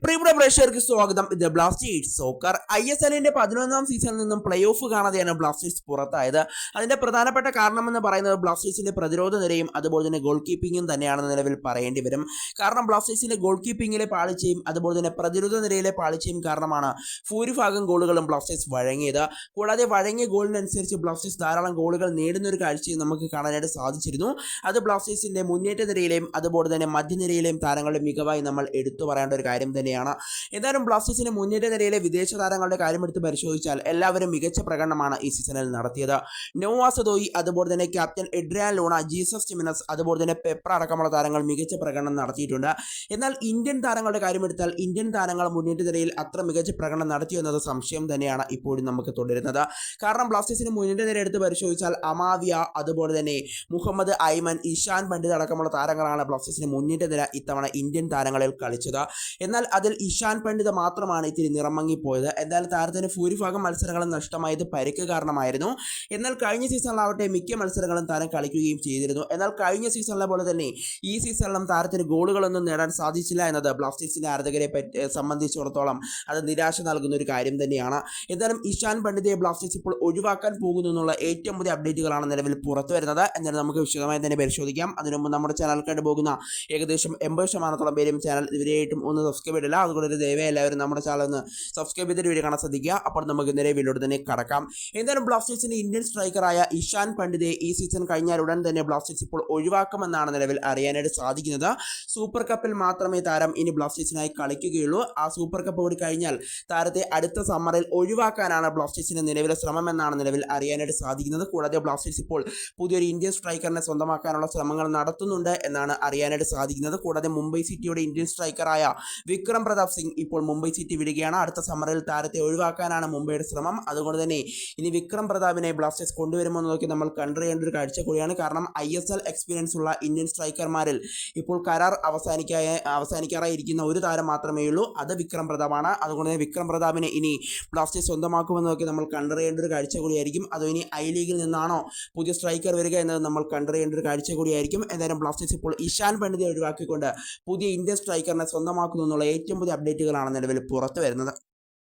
പ്രിയപ്പെട്ട പ്രേക്ഷകർക്ക് സ്വാഗതം. ഇത് ബ്ലാസ്റ്റേഴ്സ് സോക്കർ ഐ എസ് എല്ലിന്റെ പതിനൊന്നാം സീസണിൽ നിന്നും പ്ലേ ഓഫ് കാണാതെയാണ് ബ്ലാസ്റ്റേഴ്സ് പുറത്തായത്. അതിന്റെ പ്രധാനപ്പെട്ട കാരണമെന്ന് പറയുന്നത് ബ്ലാസ്റ്റേഴ്സിന്റെ പ്രതിരോധ നിരയും അതുപോലെ തന്നെ ഗോൾ കീപ്പിംഗും തന്നെയാണെന്ന് നിലവിൽ പറയേണ്ടി വരും. കാരണം ബ്ലാസ്റ്റേഴ്സിന്റെ ഗോൾ കീപ്പിംഗിലെ പാളിച്ചയും അതുപോലെ തന്നെ പ്രതിരോധ നിരയിലെ പാളിച്ചയും കാരണമാണ് ഭൂരിഭാഗം ഗോളുകളും ബ്ലാസ്റ്റേഴ്സ് വഴങ്ങിയത്. കൂടാതെ വഴങ്ങിയ ഗോളിനനുസരിച്ച് ബ്ലാസ്റ്റേഴ്സ് ധാരാളം ഗോളുകൾ നേടുന്ന ഒരു കാഴ്ചയും നമുക്ക് കാണാനായിട്ട് സാധിച്ചിരുന്നു. അത് ബ്ലാസ്റ്റേഴ്സിന്റെ മുന്നേറ്റ നിരയിലെയും അതുപോലെ തന്നെ മധ്യനിരയിലെയും താരങ്ങളുടെ മികവായി നമ്മൾ എടുത്തു പറയേണ്ട ഒരു കാര്യം തന്നെയാണ്. ഏതായാലും ബ്ലാസ്റ്റേഴ്സിന് മുന്നേറ്റ നിരയിലെ വിദേശ താരങ്ങളുടെ കാര്യമെടുത്ത് പരിശോധിച്ചാൽ എല്ലാവരും മികച്ച പ്രകടനമാണ് ഈ സീസണിൽ നടത്തിയത്. നോവാസദോയി അതുപോലെ തന്നെ captain Adrian Luna Jesus Jimenez അതുപോലെ തന്നെ പെപ്ര അടക്കമുള്ള താരങ്ങൾ മികച്ച പ്രകടനം നടത്തിയിട്ടുണ്ട്. എന്നാൽ ഇന്ത്യൻ താരങ്ങളുടെ കാര്യമെടുത്താൽ ഇന്ത്യൻ താരങ്ങൾ മുന്നേറ്റ നിരയിൽ അത്ര മികച്ച പ്രകടനം നടത്തിയോ എന്നത് സംശയം തന്നെയാണ് ഇപ്പോഴും നമുക്ക് തുടരുന്നത്. കാരണം ബ്ലാസ്റ്റേഴ്സിന് മുന്നേറ്റ നിര എടുത്ത് പരിശോധിച്ചാൽ അമാവിയ അതുപോലെ തന്നെ മുഹമ്മദ് ഐമൻ ഇഷാൻ പണ്ഡിത് അടക്കമുള്ള താരങ്ങളാണ് ബ്ലാസ്റ്റേഴ്സിന് മുന്നേറ്റ നിര ഇത്തവണ ഇന്ത്യൻ താരങ്ങളിൽ കളിച്ചത്. എന്നാൽ അതിൽ ഇഷാൻ പണ്ഡിത് മാത്രമാണ് ഇത്തിരി നിറമങ്ങിപ്പോയത്. എന്നാൽ താരത്തിന് ഭൂരിഭാഗം മത്സരങ്ങളും നഷ്ടമായത് പരിക്ക് കാരണമായിരുന്നു. എന്നാൽ കഴിഞ്ഞ സീസണിലാവട്ടെ മിക്ക മത്സരങ്ങളും താരം കളിക്കുകയും ചെയ്തിരുന്നു. എന്നാൽ കഴിഞ്ഞ സീസണിലെ പോലെ തന്നെ ഈ സീസണിലും താരത്തിന് ഗോളുകളൊന്നും നേടാൻ സാധിച്ചില്ല എന്നത് ബ്ലാസ്റ്റേഴ്സിന്റെ ആരാധകരെ സംബന്ധിച്ചിടത്തോളം അത് നിരാശ നൽകുന്ന ഒരു കാര്യം തന്നെയാണ്. എന്തായാലും ഇഷാൻ പണ്ഡിതയെ ബ്ലാസ്റ്റേഴ്സ് ഇപ്പോൾ ഒഴിവാക്കാൻ പോകുന്നു എന്നുള്ള ഏറ്റവും പുതിയ അപ്ഡേറ്റുകളാണ് നിലവിൽ പുറത്തു വരുന്നത്. എന്നാലും നമുക്ക് വിശദമായി തന്നെ പരിശോധിക്കാം. അതിനുമുമ്പ് നമ്മുടെ ചാനൽ കണ്ടുപോകുന്ന ഏകദേശം എൺപത് ശതമാനത്തോളം പേരും ചാനൽ ഇവരെയായിട്ടും ഒന്ന് സബ്സ്ക്രൈബ് ചെയ്തില്ല അതുകൊണ്ട് ദയവേ എല്ലാവരും നമ്മുടെ ചാനൽ ഒന്ന് സബ്സ്ക്രൈബ് ചെയ്തിട്ട് വീഡിയോ കാണാൻ ശ്രദ്ധിക്കുക. അപ്പോൾ നമുക്ക് നേരെ വീഡിയോ തന്നെ കടക്കാം. എന്തായാലും ബ്ലാസ്റ്റേഴ്സിന്റെ ഇന്ത്യൻ സ്ട്രൈക്കറായ ഇഷാൻ പണ്ഡിതെ ഈ സീസൺ കഴിഞ്ഞാൽ ഉടൻ തന്നെ ബ്ലാസ്റ്റേഴ്സ് ഇപ്പോൾ ഒഴിവാക്കുമെന്നാണ് നിലവിൽ അറിയാനായിട്ട് സാധിക്കുന്നത്. സൂപ്പർ കപ്പിൽ മാത്രമേ താരം ഇനി ബ്ലാസ്റ്റേഴ്സിനായി കളിക്കുകയുള്ളൂ. ആ സൂപ്പർ കപ്പ് കൂടി കഴിഞ്ഞാൽ താരത്തെ അടുത്ത സമ്മറിൽ ഒഴിവാക്കാനാണ് ബ്ലാസ്റ്റേഴ്സിന്റെ നിലവിലെ ശ്രമം എന്നാണ് നിലവിൽ അറിയാനായിട്ട് സാധിക്കുന്നത്. കൂടാതെ ബ്ലാസ്റ്റേഴ്സ് ഇപ്പോൾ പുതിയൊരു ഇന്ത്യൻ സ്ട്രൈക്കറിനെ സ്വന്തമാക്കാനുള്ള ശ്രമങ്ങൾ നടത്തുന്നുണ്ട് എന്നാണ് അറിയാനായിട്ട് സാധിക്കുന്നത്. കൂടാതെ മുംബൈ സിറ്റിയുടെ ഇന്ത്യൻ സ്ട്രൈക്കറായ വിക്രം പ്രതാപ് സിംഗ് ഇപ്പോൾ മുംബൈ സിറ്റി വിടുകയാണ്. അടുത്ത സമ്മറിൽ താരത്തെ ഒഴിവാക്കാനാണ് മുംബൈയുടെ ശ്രമം. അതുകൊണ്ട് തന്നെ ഇനി വിക്രം പ്രതാപിനെ ബ്ലാസ്റ്റേഴ്സ് കൊണ്ടുവരുമോ എന്ന് നോക്കി നമ്മൾ കണ്ടറിയേണ്ട ഒരു കാഴ്ച കൂടിയാണ്. കാരണം ഐ എസ് എൽ എക്സ്പീരിയൻസ് ഉള്ള ഇന്ത്യൻ സ്ട്രൈക്കർമാരിൽ ഇപ്പോൾ കരാർ അവസാനിക്കായ അവസാനിക്കാറായിരിക്കുന്ന ഒരു താരം മാത്രമേ ഉള്ളൂ. അത് വിക്രം പ്രതാപാണ്. അതുകൊണ്ട് തന്നെ വിക്രം പ്രതാപിനെ ഇനി ബ്ലാസ്റ്റേഴ്സ് സ്വന്തമാക്കുമെന്ന് നോക്കി നമ്മൾ കണ്ടറിയേണ്ട ഒരു കാഴ്ച കൂടിയായിരിക്കും. അതോ ഇനി ഐ ലീഗിൽ നിന്നാണോ പുതിയ സ്ട്രൈക്കർ വരിക എന്നത് നമ്മൾ കണ്ടറിയേണ്ട ഒരു കാഴ്ച കൂടിയായിരിക്കും. എന്തായാലും ബ്ലാസ്റ്റേഴ്സ് ഇപ്പോൾ ഇഷാൻ പണ്ഡിതെ ഒഴിവാക്കിക്കൊണ്ട് പുതിയ ഇന്ത്യൻ സ്ട്രൈക്കറിനെ സ്വന്തമാക്കുന്നു എന്നുള്ള ഏറ്റവും പുതിയ അപ്ഡേറ്റുകളാണ് നിലവിൽ പുറത്തു വരുന്നത്.